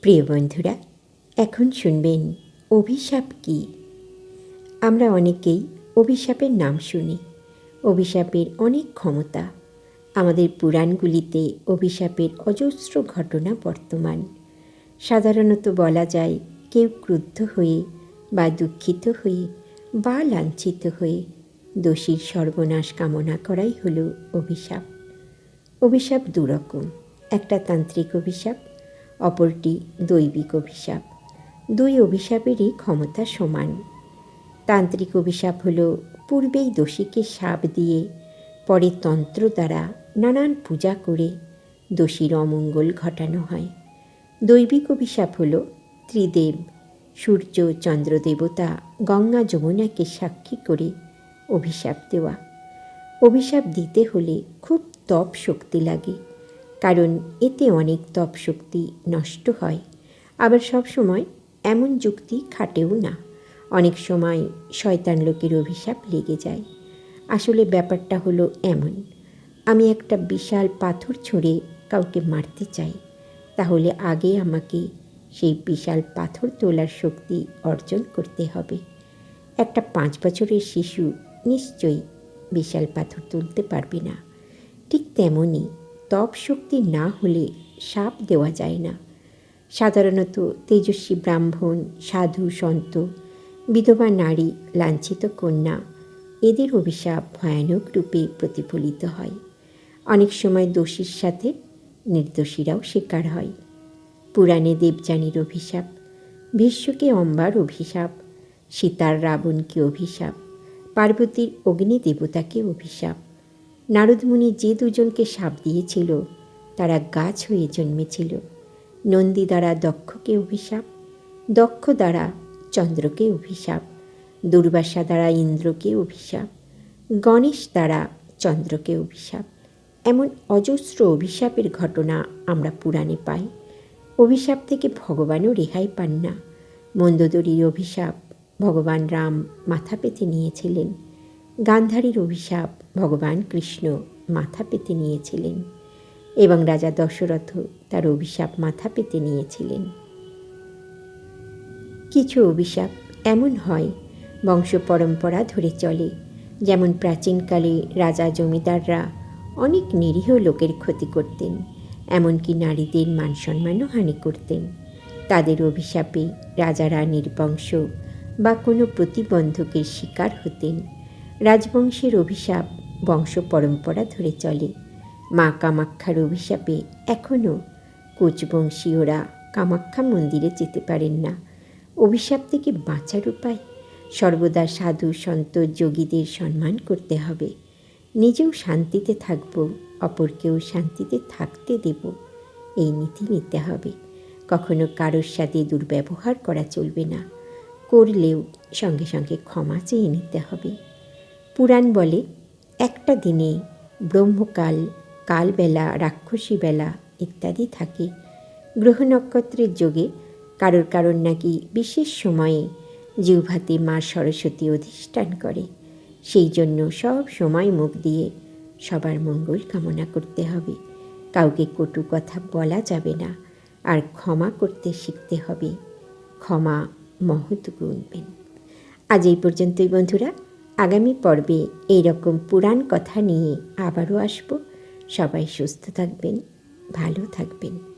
প্রিয় বন্ধুরা, এখন শুনবেন অভিশাপ কি? আমরা অনেকেই অভিশাপের নাম শুনি। অভিশাপের অনেক ক্ষমতা। আমাদের পুরাণগুলিতে অভিশাপের অজস্র ঘটনা বর্তমান। সাধারণত বলা যায়, কেউ ক্রুদ্ধ হয়ে বা দুঃখিত হয়ে বা লাঞ্ছিত হয়ে দোষীর সর্বনাশ কামনা করাই হলো অভিশাপ। অভিশাপ দুরকম। একটা তান্ত্রিক অভিশাপ অপরটি দৈবিক অভিশাপ। দুই অভিশাপেরই ক্ষমতা সমান। তান্ত্রিক অভিশাপ হলো পূর্বেই দোষীকে সাপ দিয়ে, পরে তন্ত্র দ্বারা নানান পূজা করে দোষীর অমঙ্গল ঘটানো হয়। দৈবিক অভিশাপ হলো ত্রিদেব, সূর্য, চন্দ্র দেবতা, গঙ্গা, যমুনাকে সাক্ষী করে অভিশাপ দেওয়া। অভিশাপ দিতে হলে খুব তপ শক্তি লাগে। কারণ এতে অনেক তপ শক্তি নষ্ট হয়। আবার সব সময় এমন যুক্তি খাটেও না। অনেক সময় শয়তান লোকের অভিশাপ লেগে যায়। আসলে ব্যাপারটা হলো এমন, আমি একটা বিশাল পাথর ছুঁড়ে কাউকে মারতে চাই, তাহলে আগে আমাকে সেই বিশাল পাথর তোলার শক্তি অর্জন করতে হবে। একটা পাঁচ বছরের শিশু নিশ্চয়ই বিশাল পাথর তুলতে পারবে না। ঠিক তেমনই তপ শক্তি না হলে সাপ দেওয়া যায় না। সাধারণত তেজস্বী ব্রাহ্মণ, সাধু, সন্ত, বিধবা নারী, লাঞ্ছিত কন্যা, এদের অভিশাপ ভয়ানক রূপে প্রতিফলিত হয়। অনেক সময় দোষীর সাথে নির্দোষীরাও শিকার হয়। পুরাণে দেবযানীর অভিশাপ, ভীষ্মকে অম্বার অভিশাপ, সীতার রাবণকে অভিশাপ, পার্বতীর অগ্নি দেবতাকে অভিশাপ নারদমুনি যে দুজনকে সাপ দিয়েছিল, তারা গাছ হয়ে জন্মেছিল। নন্দী দ্বারা দক্ষকে অভিশাপ, দক্ষ দ্বারা চন্দ্রকে অভিশাপ, দুর্বাসা দ্বারা ইন্দ্রকে অভিশাপ, গণেশ দ্বারা চন্দ্রকে অভিশাপ। এমন অজস্র অভিশাপের ঘটনা আমরা পুরাণে পাই। অভিশাপ থেকে ভগবানও রেহাই পান না। মন্দোদরীর অভিশাপ ভগবান রাম মাথা পেতে নিয়েছিলেন। গান্ধারীর অভিশাপ ভগবান কৃষ্ণ মাথা পেতে নিয়েছিলেন এবং রাজা দশরথ তার অভিশাপ মাথা পেতে নিয়েছিলেন। কিছু অভিশাপ এমন হয়, বংশ পরম্পরা ধরে চলে, যেমন প্রাচীনকালে রাজা জমিদাররা অনেক নিরীহ লোকের ক্ষতি করতেন, এমনকি নারীদের মান সম্মানও হানি করতেন। তাদের অভিশাপে রাজারা নির্বংশ বা কোনো প্রতিবন্ধকের শিকার হতেন। রাজবংশের অভিশাপ বংশ পরম্পরা ধরে চলে। মা কামাক্ষার অভিশাপে এখনও কোচবংশীয়রা কামাক্ষা মন্দিরে যেতে পারেন না। অভিশাপ থেকে বাঁচার উপায় সর্বদা সাধু সন্ত যোগীদের সম্মান করতে হবে। নিজেও শান্তিতে থাকব, অপরকেও শান্তিতে থাকতে দেব, এই নীতি নিতে হবে। কখনো কারোর সাথে দুর্ব্যবহার করা চলবে না। করলেও সঙ্গে সঙ্গে ক্ষমা চেয়ে নিতে হবে। পুরাণ বলে, একটা দিনে ব্রহ্মকাল, কালবেলা, রাক্ষসী বেলা ইত্যাদি থাকে। গ্রহ নক্ষত্রের যোগে কারোর কারোর নাকি বিশেষ সময়ে জিহ্বাতে মা সরস্বতী অধিষ্ঠান করে। সেই জন্য সব সময় মুখ দিয়ে সবার মঙ্গল কামনা করতে হবে। কাউকে কটু কথা বলা যাবে না, আর ক্ষমা করতে শিখতে হবে। ক্ষমা মহৎ গুণবেন আজ এই পর্যন্তই বন্ধুরা। আগামী পর্বে এই রকম পুরাণ কথা নিয়ে আবারও আসব। সবাই সুস্থ থাকবেন ভালো থাকবেন।